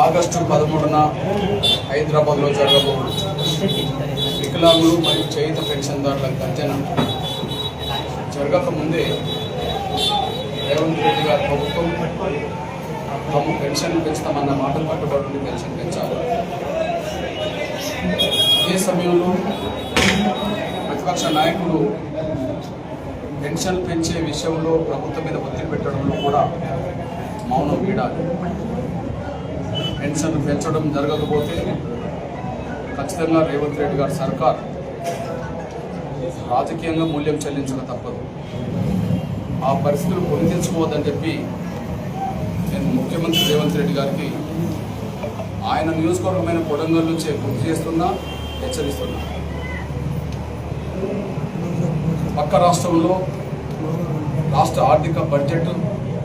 August పదమూడున హైదరాబాద్లో జరగబో వికలాంగులు మరియు చేయుత పెన్షన్దారుల గర్జన జరగకముందే రేవంత్ రెడ్డి గారి ప్రభుత్వం తాము పెన్షన్ పెంచుతామన్న మాట కట్టుబడి పెన్షన్ పెంచాలి. ఏ సమయంలో ప్రతిపక్ష నాయకులు పెన్షన్ పెంచే విషయంలో ప్రభుత్వం మీద ఒత్తిడి పెట్టడంలో కూడా మౌనం వీడాలి పెన్షన్ పెంచడం జరగకపోతే ఖచ్చితంగా రేవంత్ రెడ్డి గారి సర్కార్ రాజకీయంగా మూల్యం చెల్లించక తప్పదు. ఆ పరిస్థితులు పొందించుకోవద్దని చెప్పి నేను ముఖ్యమంత్రి రేవంత్ రెడ్డి గారికి ఆయన నియోజకవర్గమైన కొడంగల్ నుంచే గుర్తు చేస్తున్నా హెచ్చరిస్తున్నా. పక్క రాష్ట్రంలో రాష్ట్ర ఆర్థిక బడ్జెట్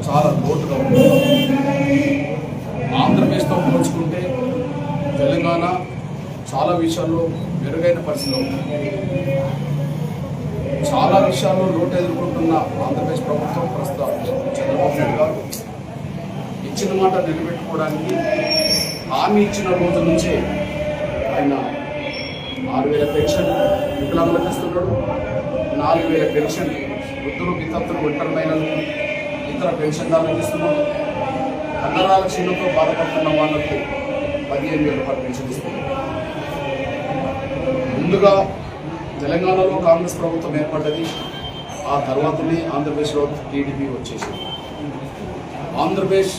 చాలా లోటుగా ఉంది. ఆంధ్రప్రదేశ్తో పోల్చుకుంటే తెలంగాణ చాలా విషయాల్లో మెరుగైన పరిస్థితిలో చాలా విషయాల్లో లోటు ఎదుర్కొంటున్న ఆంధ్రప్రదేశ్ ప్రభుత్వం ప్రస్తుతం చంద్రబాబు నాయుడు గారు ఇచ్చిన మాట నిలబెట్టుకోవడానికి హామీ ఇచ్చిన రోజు నుంచే ఆయన ఆరు వేల పెన్షన్ వికలాంగులకు ఇస్తున్నాడు. నాలుగు వేల పెన్షన్ వృద్ధులు వితంతులు ఒంటరి మహిళలకు ఇతర పెన్షన్దారులకు ఇస్తున్నాడు. కండరాల క్షీణంతో బాధపడుతున్న వాళ్ళకు పదిహేను వేల రూపాయలు పెన్షన్ ముందుగా తెలంగాణలో కాంగ్రెస్ ప్రభుత్వం ఏర్పడ్డది. ఆ తర్వాతనే ఆంధ్రప్రదేశ్లో టీడీపీ వచ్చేసింది. ఆంధ్రప్రదేశ్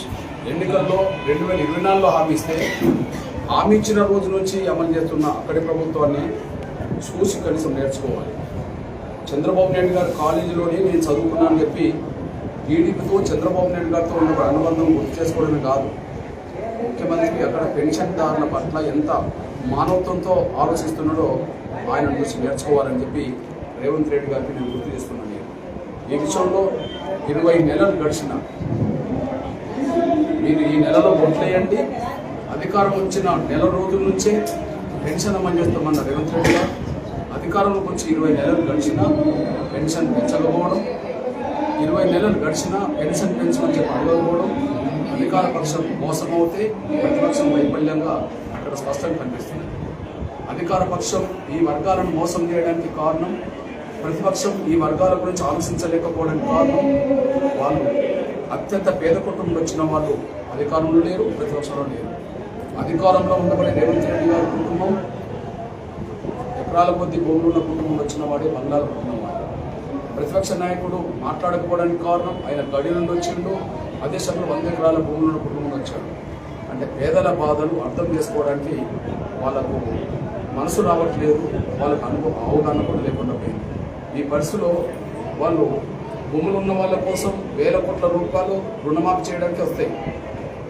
ఎన్నికల్లో రెండు వేల ఇరవై నాలుగులో హామీ ఇస్తే హామీ ఇచ్చిన రోజు నుంచి అమలు చేస్తున్న అక్కడి ప్రభుత్వాన్ని చూసి కనీసం నేర్చుకోవాలి. చంద్రబాబు నాయుడు గారు కాలేజీలోనే నేను చదువుకున్నానని చెప్పి టీడీపీతో చంద్రబాబు నాయుడు గారితో ఉన్న అనుబంధం గుర్తు చేసుకోవడమే కాదు. ముఖ్యమంత్రి అక్కడ పెన్షన్దారుల పట్ల ఎంత మానవత్వంతో ఆలోచిస్తున్నాడో ఆయన చూసి నేర్చుకోవాలని చెప్పి రేవంత్ రెడ్డి గారికి నేను గుర్తు చేస్తున్నాను. ఈ విషయంలో ఇరవై నెలలు గడిచిన మీరు ఈ నెలలో ఓట్లేయండి. అధికారం వచ్చిన నెల రోజుల నుంచే పెన్షన్ అమలు రేవంత్ రెడ్డి గారు. అధికారంలోకి వచ్చి ఇరవై నెలలు గడిచినా పెన్షన్ పెంచకపోవడం ఇరవై నెలలు గడిచినా పెన్షన్ పెంచమని చెప్పి అడగకపోవడం అధికార పక్షం మోసమవుతే ప్రతిపక్షం వైఫల్యంగా అక్కడ స్పష్టంగా కనిపిస్తుంది. అధికార పక్షం ఈ వర్గాలను మోసం చేయడానికి కారణం ప్రతిపక్షం ఈ వర్గాల గురించి ఆలోచించలేకపోవడానికి కారణం వాళ్ళు అత్యంత పేద కుటుంబం వచ్చిన వాళ్ళు అధికారంలో లేరు ప్రతిపక్షంలో లేరు. అధికారంలో ఉండబడే రేవంత్ రెడ్డి గారి కుటుంబం ఎకరాల కొద్ది భూములు ఉన్న కుటుంబం వచ్చిన వాడే బంగారు కుటుంబం. ప్రతిపక్ష నాయకుడు మాట్లాడకపోవడానికి కారణం ఆయన గడి నుండి వచ్చిండు అదే సమయంలో వంద ఎకరాల భూములను కుటుంబం వచ్చాడు. అంటే పేదల బాధలు అర్థం చేసుకోవడానికి వాళ్ళకు మనసు రావట్లేదు వాళ్ళకు అనుభవం అవగాహన కూడా లేకుండా పోయింది. ఈ పరిస్థితిలో వాళ్ళు భూములు ఉన్న వాళ్ళ కోసం వేల కోట్ల రూపాయలు రుణమాఫీ చేయడానికి వస్తాయి.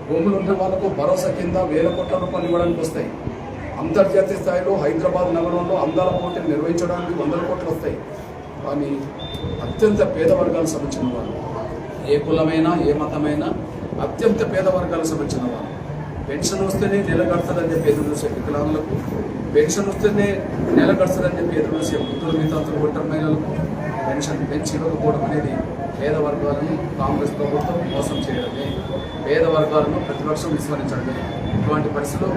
భూములు ఉన్న వాళ్ళకు భరోసా కింద వేల కోట్ల రూపాయలు ఇవ్వడానికి వస్తాయి. అంతర్జాతీయ స్థాయిలో హైదరాబాద్ నగరంలో అందాల పోటీలు నిర్వహించడానికి వందల కోట్లు వస్తాయి. కానీ అత్యంత పేద వర్గాలకు సంబంధించిన వారు. ఏ కులమైనా ఏ మతమైనా అత్యంత పేద వర్గాలకు సంబంధించిన వారు. పెన్షన్ వస్తేనే నెల గడుతుందని చెప్పి ఎదురు చూసే వికలాంగులకు పెన్షన్ వస్తేనే నెల గడుతుందని చెప్పి ఎదురు చూసే వృద్ధుల మిగతాతులు ఒంటరి మహిళలకు పెన్షన్ పెంచి ఇవ్వకపోవడం అనేది పేద వర్గాలను కాంగ్రెస్ ప్రభుత్వం మోసం చేయడమే. పేద వర్గాలను ప్రతిపక్షం విస్మరించడమే. ఇటువంటి పరిస్థితులు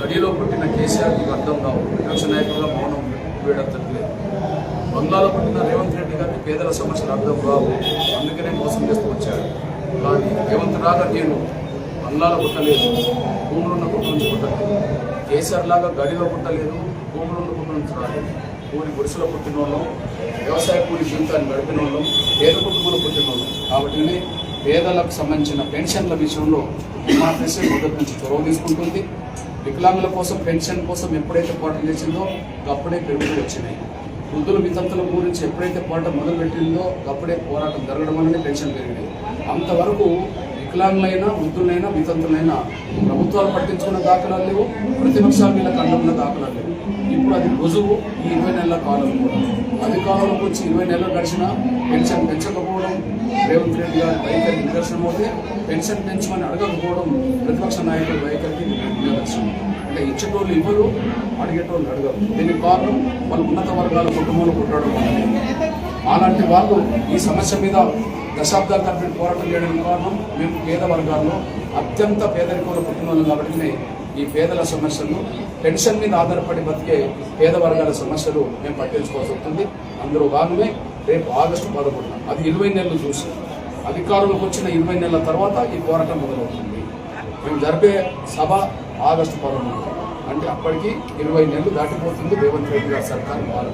గడిలో పుట్టిన కేసీఆర్కి అర్థం కావు. ప్రతిపక్ష నాయకులుగా మౌనం వీడతలేదు బంగ్లాలో పుట్టిన రేవంత్ రెడ్డి గారికి పేదల సమస్యలు అర్థం కావు. అందుకనే మోసం చేస్తూ వచ్చాడు కానీ రేవంత్ రాగా నేను బంగ్లాలో పుట్టలేదు. భూములు ఉన్న పుట్టు నుంచి పుట్టలేదు. కేసీఆర్ లాగా గడిలో పుట్టలేదు. భూములు ఉన్న పుట్టు నుంచి రాలేదు. కూలి గుడిసెలో పుట్టిన వాళ్ళం వ్యవసాయ కూలి జీవితాన్ని గడిపిన వాళ్ళం పేద కుటుంబంలో పుట్టిన వాళ్ళం కాబట్టి పేదలకు సంబంధించిన పెన్షన్ల విషయంలో మా ప్రెసిడెంట్ మొదటి నుంచి చొరవ తీసుకుంటుంది. వికలాంగుల కోసం పెన్షన్ కోసం ఎప్పుడైతే పోటీ చేసిందో అప్పుడే పెరుగుతూ వచ్చినాయి. వృద్ధుల వితంతుల గురించి ఎప్పుడైతే పోరాటం మొదలుపెట్టిందో అప్పుడే పోరాటం జరగడం అనేది పెన్షన్ పెరిగింది. అంతవరకు వికలాంగులైనా వృద్ధులైనా వితంతులైనా ప్రభుత్వాలు పట్టించుకున్న దాఖలాలు లేవు ప్రతిపక్షాలు మీద కండున్న దాఖలాలు లేవు. ఇప్పుడు అది రుజువు ఈ ఇరవై నెలల కాలం కూడా. అధికారంలోకి వచ్చి ఇరవై నెలలు గడిచినా పెన్షన్ పెంచకపోవడం రేవంత్ రెడ్డి గారి వైఖరి నిదర్శనం అవుతే పెన్షన్ పెంచమని అడగకపోవడం ప్రతిపక్ష నాయకుల వైఖరికి నిదర్శనం. అంటే ఇచ్చేటోళ్ళు ఇవ్వరు అడిగేటోళ్ళు అడగరు. దీనికి కారణం వాళ్ళు ఉన్నత వర్గాల కుటుంబంలో కొట్టడం అలాంటి వాళ్ళు ఈ సమస్య మీద దశాబ్దాల తరఫున పోరాటం చేయడానికి కారణం మేము పేద వర్గాల్లో అత్యంత పేదరికంలో పుట్టిన వాళ్ళం కాబట్టి ఈ పేదల సమస్యలు పెన్షన్ మీద ఆధారపడి బతికే పేద వర్గాల సమస్యలు మేము పట్టించుకోవాల్సి వస్తుంది. అందులో భాగమే రేపు ఆగస్టు పదకొండున అది ఇరవై నెలలు చూసి అధికారంలోకి వచ్చిన ఇరవై నెలల తర్వాత ఈ పోరాటం మొదలవుతుంది. మేము జరిపే సభ ఆగస్టు పదకొండు. అంటే అప్పటికి ఇరవై నెలలు దాటిపోతుంది రేవంత్ రెడ్డి గారి సర్కారు పాలన.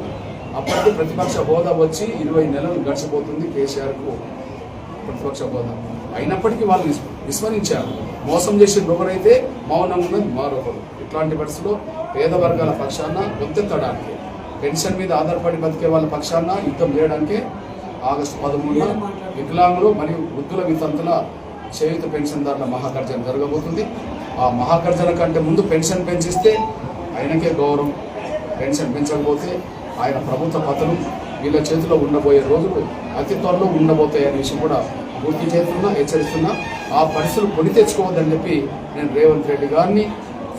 అప్పటికి ప్రతిపక్ష హోదా వచ్చి ఇరవై నెలలు గడిచిపోతుంది కేసీఆర్కు ప్రతిపక్ష హోదా. అయినప్పటికీ వాళ్ళు విస్- విస్మరించారు. మోసం చేసిన ఒకరైతే మౌనంగా ఉన్నది మరొకరు. ఇట్లాంటి పరిస్థితుల్లో పేద వర్గాల పక్షాన గొంతెత్తడానికి పెన్షన్ మీద ఆధారపడి బతికే వాళ్ళ పక్షాన యుద్ధం చేయడానికి ఆగస్టు పదమూడున వికలాంగులు మరియు వృద్ధుల వితంతుల చేయుత పెన్షన్దారుల మహాగర్జన జరగబోతుంది. ఆ మహాగర్జన కంటే ముందు పెన్షన్ పెంచిస్తే ఆయనకే గౌరవం. పెన్షన్ పెంచకపోతే ఆయన ప్రభుత్వ పతనం వీళ్ళ చేతిలో ఉండబోయే రోజులు అతి త్వరలో ఉండబోతాయి అనే విషయం కూడా గుర్తు చేస్తున్నా హెచ్చరిస్తున్నా ఆ పరిస్థితులు కొని తెచ్చుకోవద్దని చెప్పి నేను రేవంత్ రెడ్డి గారిని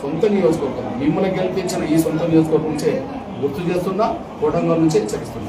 సొంత నియోజకవర్గం మిమ్మల్ని గెలిపించిన ఈ సొంత నియోజకవర్గం నుంచే గుర్తు చేస్తున్నా కోటంగా నుంచే హెచ్చరిస్తున్నా.